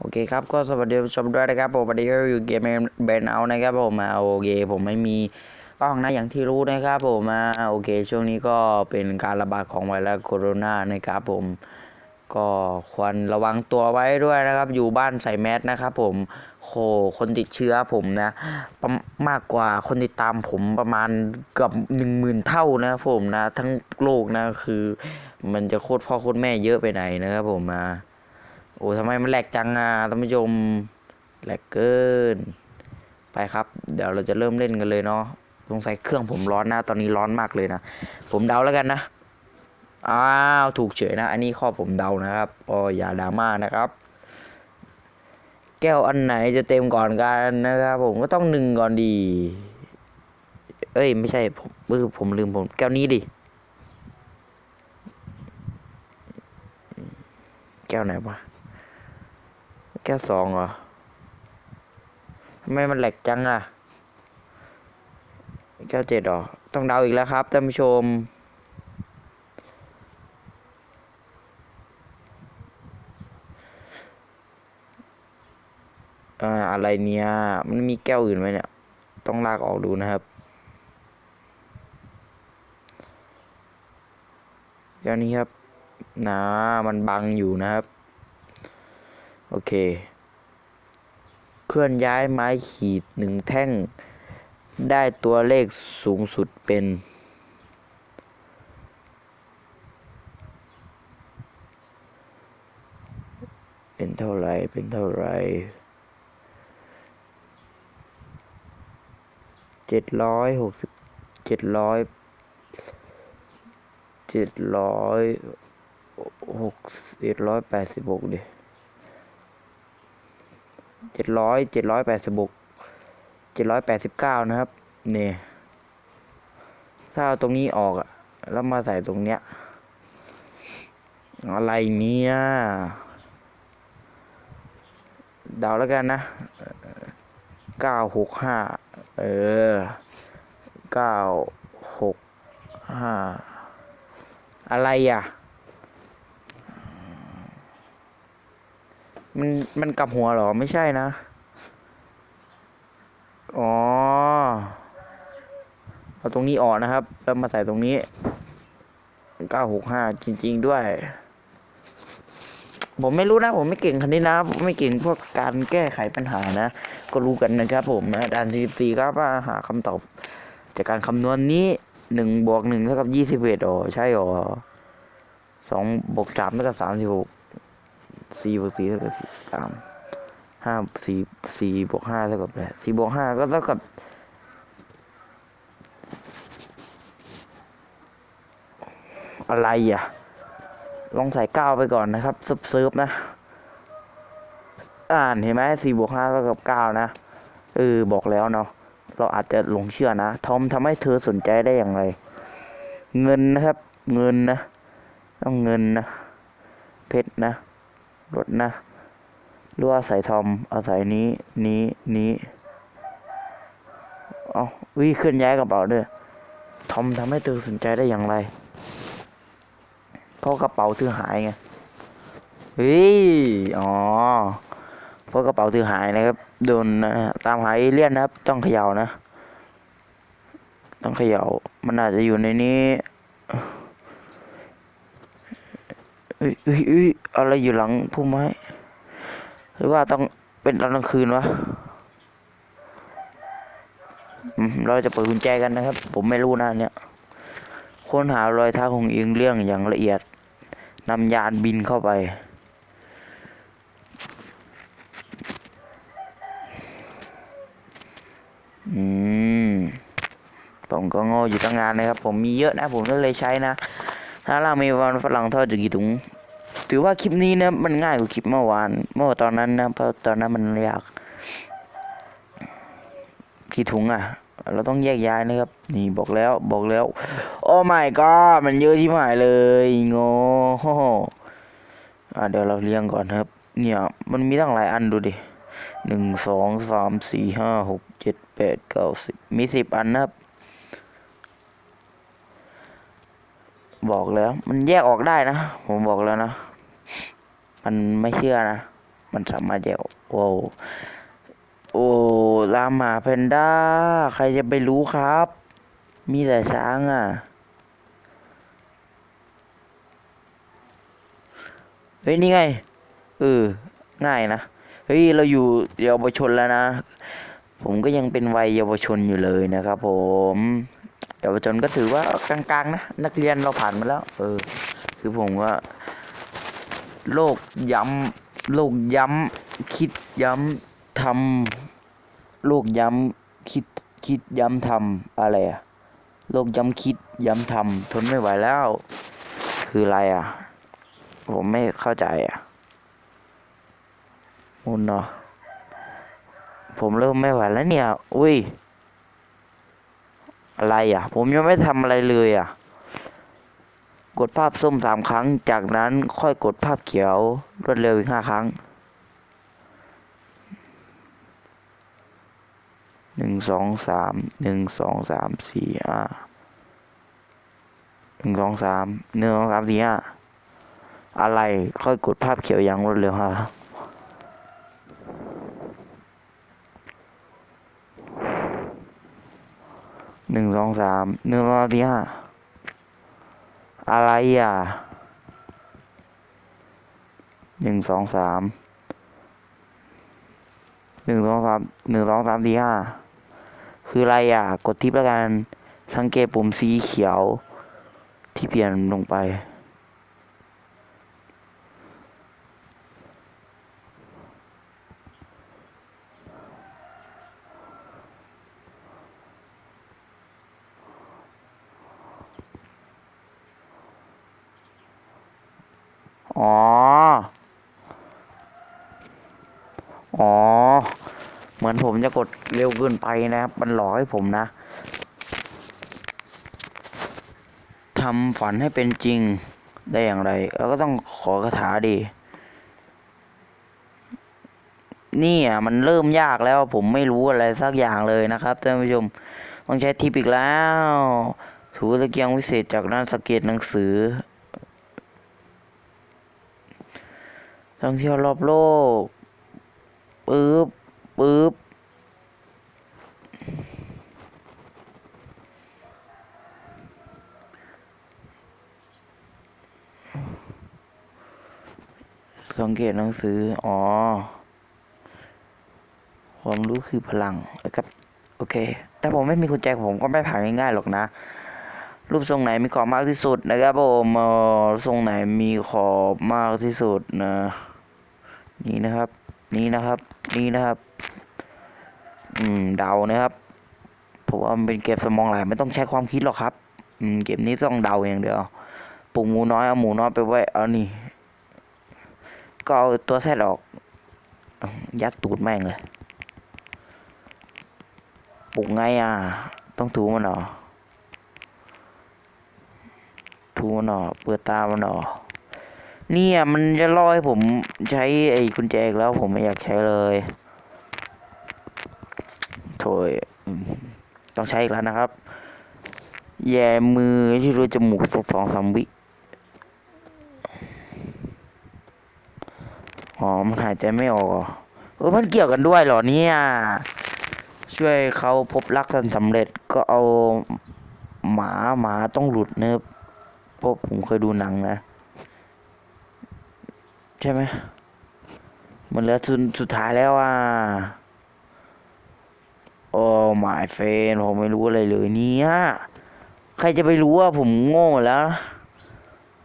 โอเคครับก็สวัสดีผู้ชมด้วยนะครับผมวันนี้ก็อยู่เกมเบนเอานะครับผมมาโอเคผมไม่มีกล้องนะอย่างที่รู้นะครับผมมาโอเค ช่วงนี้ก็เป็นการระบาดของไวรัสโคโรนานะครับผมก็ควรระวังตัวไว้ด้วยนะครับ อยู่บ้านใส่แมสนะครับผมโหคนติดเชื้อผมนะมากกว่าคนติดตามผมประมาณเกือบหนึ่งหมื่นเท่านะผมนะ ทั้งโลกนะคือ มันจะโคตรพ่อโคตรแม่เยอะไปไหนนะครับผมมา โอ้ทำไมมันแหลกจังอะท่านผู้ชมแหลกเกิน ไปครับ เดี๋ยวเราจะเริ่มเล่นกันเลยเนาะสงสัยเครื่องผมร้อนนะตอนนี้ร้อนมากเลยนะ ผมเดาแล้วกันนะ อ้าวถูกเฉยนะ อันนี้ข้อผมเดานะครับอ๋ออย่าดราม่านะครับ แก้วอันไหนจะเต็มก่อนกันนะครับ ผมก็ต้องหนึ่งก่อนดี เอ้ย ไม่ใช่ผมเออผมลืมผมแก้วนี้ดิแก้วไหนวะ แก้สองเหรอทำไมมันแหลกจังอะแก้เจ็ดเหรอ ต้องเดาอีกแล้วครับท่านผู้ชม อ่า อะไรเนี่ย มันมีแก้วอื่นไหมเนี่ย ต้องลากออกดูนะครับแก้วนี้ครับนะมันบังอยู่นะครับ โอเค เคลื่อนย้ายไม้ขีดหนึ่งแท่ง ได้ตัวเลขสูงสุดเป็นเป็นเท่าไร เป็นเท่าไร เจ็ดร้อยหกสิบเจ็ดร้อยเจ็ดร้อยหกเจ็ดร้อยแปดสิบหกดิ เจ็ดร้อยเจ็ดร้อยแปดสิบหกเจ็ดร้อยแปดสิบเก้านะครับเนี่ยถ้าเอาตรงนี้ออกอะแล้วมาใส่ตรงเนี้ย อะไรเนี่ยเดาแล้วกันนะเก้าหกห้าเออเก้าหกห้าอะไรอะ มันมันกลับหัวหรอไม่ใช่นะ อ๋อ เอาตรงนี้ออกนะครับ แล้วมาใส่ตรงนี้เก้าหกห้าจริง ๆด้วย ผมไม่รู้นะ ผมไม่เก่งคณิตนะ ไม่เก่งพวกการแก้ไขปัญหานะ ก็รู้กันนะครับผมนะด่านสี่สี่ครับว่าหาคำตอบ จากการคำนวณนี้หนึ่งบวกหนึ่งเท่ากับยี่สิบเอ็ดอ๋อใช่อ๋อสองบวกสามเท่ากับสามสิบหก สี่บวกสี่เท่ากับสี่สามห้าสี่สี่บวกห้าเท่ากับอะไรสี่บวกห้าก็เท่ากับอะไรอะ ลองใส่เก้าไปก่อนนะครับซิร์ฟเซิร์ฟนะ อ่านเห็นไหมสี่บวกห้าเท่ากับเก้านะ เออ บอกแล้วเนาะ เราอาจจะหลงเชื่อนะ ทอมทำให้เธอสนใจได้อย่างไร เงินนะครับ เงินนะ ต้องเงินนะ เพชรนะ รถนะรือว่าใส่ทอมอาศัยนี้นี้นี้เอาวิเคลื่อนย้ายกระเป๋าด้วยทอมทำให้เธอสนใจได้อย่างไรเพราะกระเป๋าเธอหายไงเฮ้ยอ๋อเพราะกระเป๋าเธอหายนะครับโดนนะตามหาเอเลี่ยนนะครับ ต้องเขย่านะ ต้องเขย่ามันอาจจะอยู่ในนี้ อุ้ยเอ้ยเอ้ยอะไรอยู่หลังพุ่มไม้หรือว่าต้องเป็นตอนกลางคืนวะเราจะเปิดกุญแจกันนะครับ ผมไม่รู้นะเนี่ยค้นหารอยเท้าของเองเรื่องอย่างละเอียดนำยานบินเข้าไป อืม ผมก็โง่อยู่ตั้งนานนะครับ ผมมีเยอะนะ ผมก็เลยใช้นะ ถ้าเรามีวันฝรั่งทอดจะกี่ถุง ถือว่าคลิปนี้นะมันง่ายกว่าคลิปเมื่อวาน เมื่อตอนนั้นนะเพราะตอนนั้นมันยากกี่ถุงอะ เราต้องแยกย้ายนะครับ นี่บอกแล้วบอกแล้ว โอ้ my god มันเยอะที่หมายเลยโง่โอ้โหอะเดี๋ยวเราเรียงก่อนครับ เนี่ยมันมีตั้งหลายอันดูดิหนึ่งสองสามสี่ห้าหกเจ็ดแปดเก้าสิบมีสิบอันนะครับ บอกแล้ว มันแยกออกได้นะ ผมบอกแล้วนะ มันไม่เชื่อนะ มันสามารถแยกโอ้โอ้ลามาแพนด้า ใครจะไปรู้ครับ มีแต่ช้างอะเฮ้ยนี่ไงเออง่ายนะเฮ้ยเราอยู่เยาวชนแล้วนะ ผมก็ยังเป็นวัยเยาวชนอยู่เลยนะครับผม เยาวชนก็ถือว่ากลางๆนะนักเรียนเราผ่านมาแล้ว เออ คือผมว่า โลกย้ำโลกย้ำคิดย้ำทำโลกย้ำคิดคิดย้ำทำอะไรอะโลกย้ำคิดย้ำทำทนไม่ไหวแล้ว คืออะไรอะผมไม่เข้าใจอะมุนเนาะผมเริ่มไม่ไหวแล้วเนี่ย อุ้ย อะไรอะ ผมยังไม่ทำอะไรเลยอะ กดภาพส้มสามครั้ง จากนั้นค่อยกดภาพเขียวรวดเร็วอีกห้าครั้งหนึ่งสองสามหนึ่งสองสามสี่ห้าหนึ่งสองสามหนึ่งสองสามสี่ห้าอะไรค่อยกดภาพเขียวอย่างรวดเร็วฮะห นึ่งสองสามหนึ่งสองสามสี่ห้าอะไรอะหนึ่งสองสามหนึ่งสองสามหนึ่งสองสามสี่ห้าคืออะไรอะ กดทิปแล้วกัน สังเกตปุ่มสีเขียวที่เปลี่ยนลงไป อ๋อ อ๋อ เหมือนผมจะกดเร็วเกินไปนะครับ มันหลอกให้ผมนะ ทำฝันให้เป็นจริงได้อย่างไรแล้วก็ต้องขอคาถาดี นี่อะมันเริ่มยากแล้วผมไม่รู้อะไรสักอย่างเลยนะครับท่านผู้ชม ต้องใช้ทิปอีกแล้ว ถูตะเกียงวิเศษจากด้านสังเกตหนังสือ ท่องเที่ยวรอบโลกปึ๊บปึ๊บสังเกตหนังสือ อ๋อ ความรู้คือพลังนะครับ โอเค แต่ผมไม่มีกุญแจผมก็ไม่ผ่านง่ายๆหรอกนะ รูปทรงไหนมีขอบมากที่สุดนะครับผมทรงไหนมีขอบมากที่สุดนะ นี่นะครับ นี่นะครับ นี่นะครับ อืมเดานะครับเพราะว่ามันเป็นเกมสมองไหลไม่ต้องใช้ความคิดหรอกครับ อืมเกมนี้ต้องเดาอย่างเดียวปลุกหมูน้อยเอาหมูน้อยไปไว้เอานี่ ก็เอาตัวแซดออก ยัดตูดแม่งเลยปลุกไงอะ ต้องถูมันหรอถูมันหรอเปิดตามันหรอ เนี่ยมันจะล่อให้ผมใช้ไอ้กุญแจอีกแล้ว ผมไม่อยากใช้เลยโถยต้องใช้อีกแล้วนะครับ แย่มือที่รูจมูกสักสองสามวิอ๋อมันหายใจไม่ออกเอเอมันเกี่ยวกันด้วยเหรอเนี่ยช่วยเขาพบรักกันสำเร็จก็เอาหมาหมาต้องหลุดเนอะเพราะผมเคยดูหนังนะ ใช่ไหมมันเหลือสุดสุดท้ายแล้วอะโอ้หมายเฟนผมไม่รู้อะไรเลยเนี่ย ใครจะไปรู้ว่าผมโง่หมดแล้ว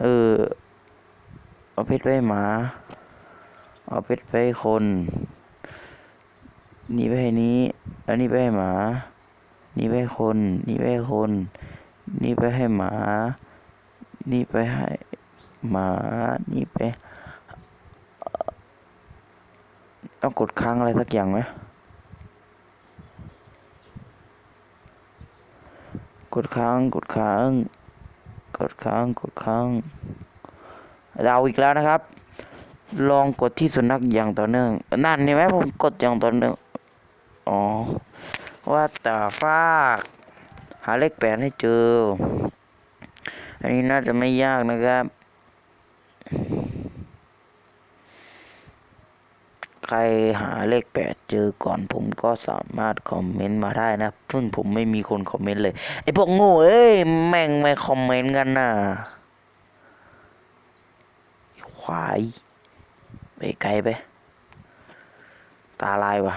เออ เอาเพชรไปหมา เอาเพชรไปคน นี่ไปให้นี้ แล้วนี่ไปให้หมา นี่ไปให้คน นี่ไปให้คน นี่ไปให้หมา นี่ไปให้หมา นี่ไป ต้องกดค้างอะไรสักอย่างไหมกดค้าง กดค้าง กดค้าง กดค้าง เราอีกแล้วนะครับ ลองกดที่สุนัขอย่างต่อเนื่อง นั่นเห็นไหมผมกดอย่างต่อเนื่อง อ๋อ ว่าแต่ฟากหาเลขแปดให้เจอ อันนี้น่าจะไม่ยากนะครับ ใครหาเลขแปดเจอก่อนผมก็สามารถคอมเมนต์มาได้นะ ซึ่งผมไม่มีคนคอมเมนต์เลย ไอพวกโง่เอ้ย แม่งไม่คอมเมนต์กันน่ะไอ้ควายไปไกลไป ตาลายวะ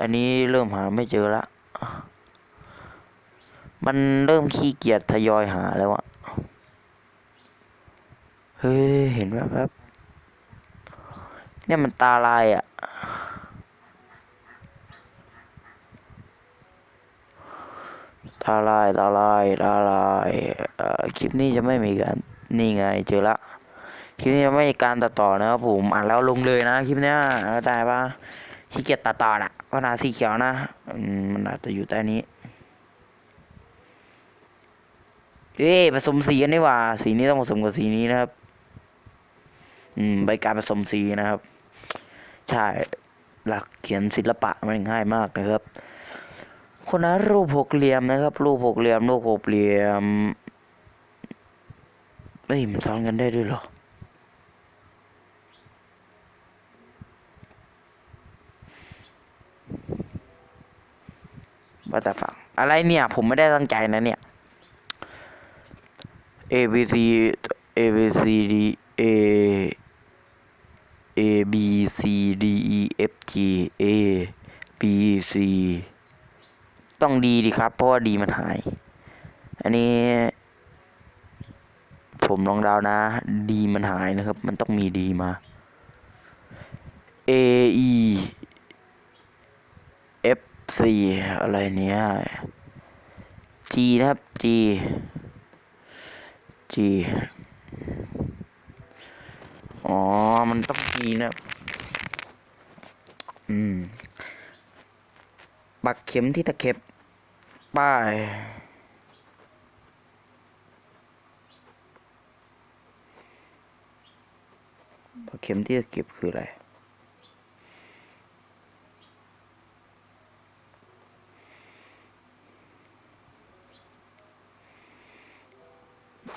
อันนี้เริ่มหาไม่เจอละ มันเริ่มขี้เกียจทยอยหาแล้วอะเฮ้ย เห็นแวบ เนี่ยมันตาลายอะตาลาย ตาลาย ตาลายเอ่อคลิปนี้จะไม่มีการนี่ไงเจอละ คลิปนี้จะไม่มีการตัดต่อนะครับผมอ่านแล้วลงเลยนะคลิปเนี้ยเข้าใจปะขี้เกียจตัดต่อน่ะปัญหาสีเขียวนะอืมมันอาจจะอยู่ใต้นี้เอ๊ะผสมสีกันดีกว่า สีนี้ต้องผสมกับสีนี้นะครับ อืมใบการผสมสีนะครับ ใช่ หลักเขียนศิลปะมันง่ายมากนะครับ คนนั้นรูปหกเหลี่ยมนะครับ รูปหกเหลี่ยมรูปหกเหลี่ยมเฮ้ยมันซ้อนกันได้ด้วยเหรอว่าแต่ฟังอะไรเนี่ย ผมไม่ได้ตั้งใจนะเนี่ย A B C A B C D A A B C D E F G A B C ต้องดีดีครับ เพราะว่าดีมันหาย อันนี้ ผมลองดาวนะ ดีมันหายนะครับ มันต้องมีดีมา A E F C อะไรเนี้ย G นะครับ G G อ๋อ มันต้องมีนะ อืม ปักเข็มที่ตะเข็บ ป้ายปักเข็มที่ตะเข็บคืออะไร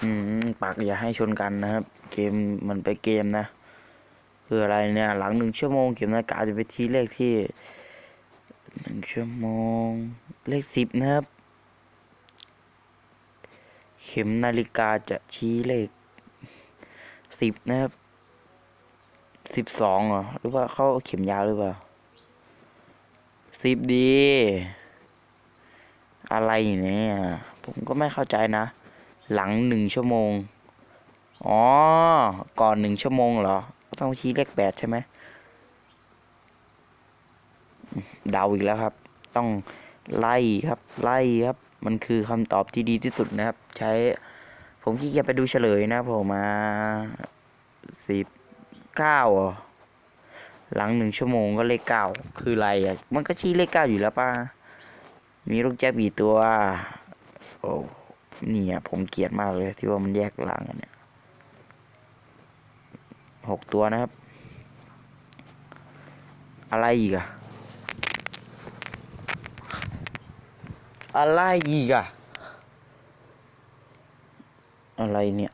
อืมปากอย่าให้ชนกันนะครับ เกมมันไปเกมนะคืออะไรเนี่ย หลังหนึ่งชั่วโมงเข็มนาฬิกาจะไปที่เลขที่หนึ่งชั่วโมง เลขสิบนะครับ เข็มนาฬิกาจะชี้เลขสิบนะครับสิบสองเหรอหรือว่าเขาเอาเข็มยาวหรือเปล่าสิบดี อะไรเนี่ยผมก็ไม่เข้าใจนะ หลังหนึ่งชั่วโมง อ๋อ ก่อนหนึ่งชั่วโมงเหรอ ก็ต้องชี้เลขแปดใช่ไหมเดาอีกแล้วครับ ต้องไล่ครับ ไล่ครับ มันคือคำตอบที่ดีที่สุดนะครับ ใช้ ผมขี้เกียจไปดูเฉลยนะผมมาสิบเก้าหลังหนึ่งชั่วโมงก็เลขเก้าคืออะไรอะ มันก็ชี้เลขเก้าอยู่แล้วป่ะ มีลูกแจ๊บีตัว โอ้ นี่อะผมเกลียดมากเลยที่ว่ามันแยกหลังกันเนี่ยหกตัวนะครับ อะไรอีกอะอะไรอีกอะอะไรเนี่ย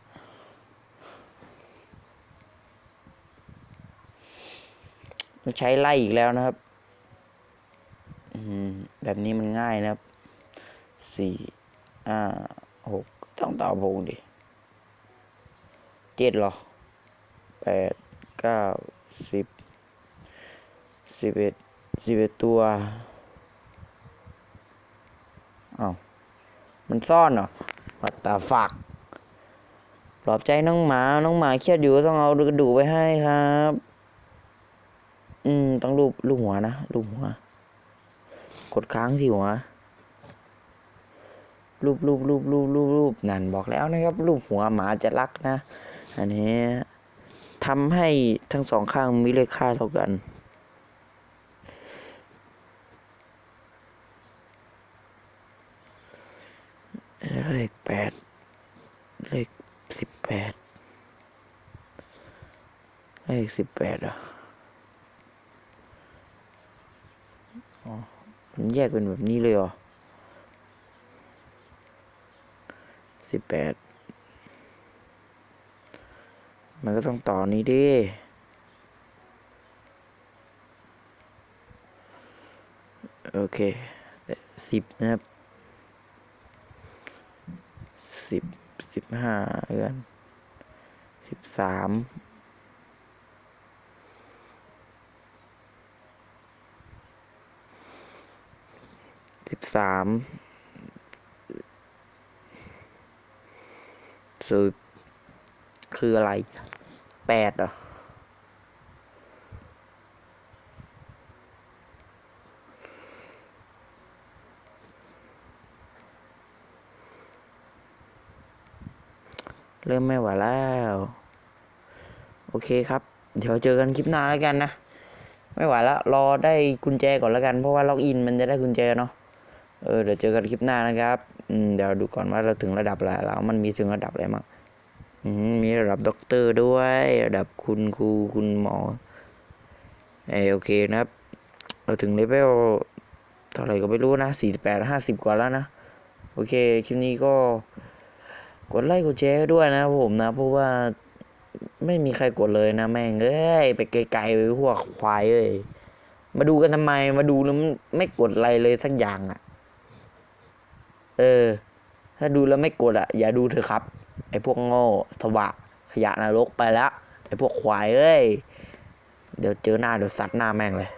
ต้องใช้ไล่อีกแล้วนะครับอืมแบบนี้มันง่ายนะครับสี่ห้า หกต้องตอบวงดิเจ็ดหรอแปดเก้าสิบสิบเอ็ดสิบเอ็ดตัวเอ้ามันซ่อนเหรอวัดตาฝักปลอบใจน้องหมา น้องหมาเครียดอยู่ต้องเอากระดูกไปให้ครับ อืม ต้องรูปรูปหัวนะรูปหัว กดค้างที่หัว รูปรูปรูปรูปรูปรูปนั่นบอกแล้วนะครับ รูปหัวหมาจะรักนะ อันนี้ทำให้ทั้งสองข้างมีเลขค่าเท่ากันเลขแปดเลขสิบแปดเลขสิบแปดอะอ๋อมันแยกเป็นแบบนี้เลยเหรอ สิบแปดมันก็ต้องต่อนี้ดิโอเคสิบนะครับสิบสิบห้าเอือนสิบสามสิบสาม สิบคืออะไรแปดเหรอเริ่มไม่ไหวแล้ว โอเคครับ เดี๋ยวเจอกันคลิปหน้าแล้วกันนะ ไม่ไหวแล้วรอได้กุญแจก่อนแล้วกัน เพราะว่าล็อกอินมันจะได้กุญแจเนาะเออเดี๋ยวเจอกันคลิปหน้านะครับ อืมเดี๋ยวดูก่อนว่าเราถึงระดับอะไรแล้ว มันมีถึงระดับอะไรมั้งอืมมีระดับด็อกเตอร์ด้วย ระดับคุณครูคุณหมอเออโอเคนะครับ เราถึงเลเวลเท่าไหร่ก็ไม่รู้นะสี่แปดห้าสิบกว่าแล้วนะ โอเค คลิปนี้ก็กดไลค์กดแชร์ด้วยนะผมนะ เพราะว่าไม่มีใครกดเลยนะ แม่งเอ้ยไปไกลๆไปพวกควายเอ้ยมาดูกันทำไมมาดูแล้วไม่กดอะไรเลยสักอย่างอะ เออ ถ้าดูแล้วไม่กดอะอย่าดูเถอะครับ ไอ้พวกโง่สวะขยะนรกไปแล้วไอ้พวกควายเอ้ย เดี๋ยวเจอหน้าเดี๋ยวซัดหน้าแม่งเลย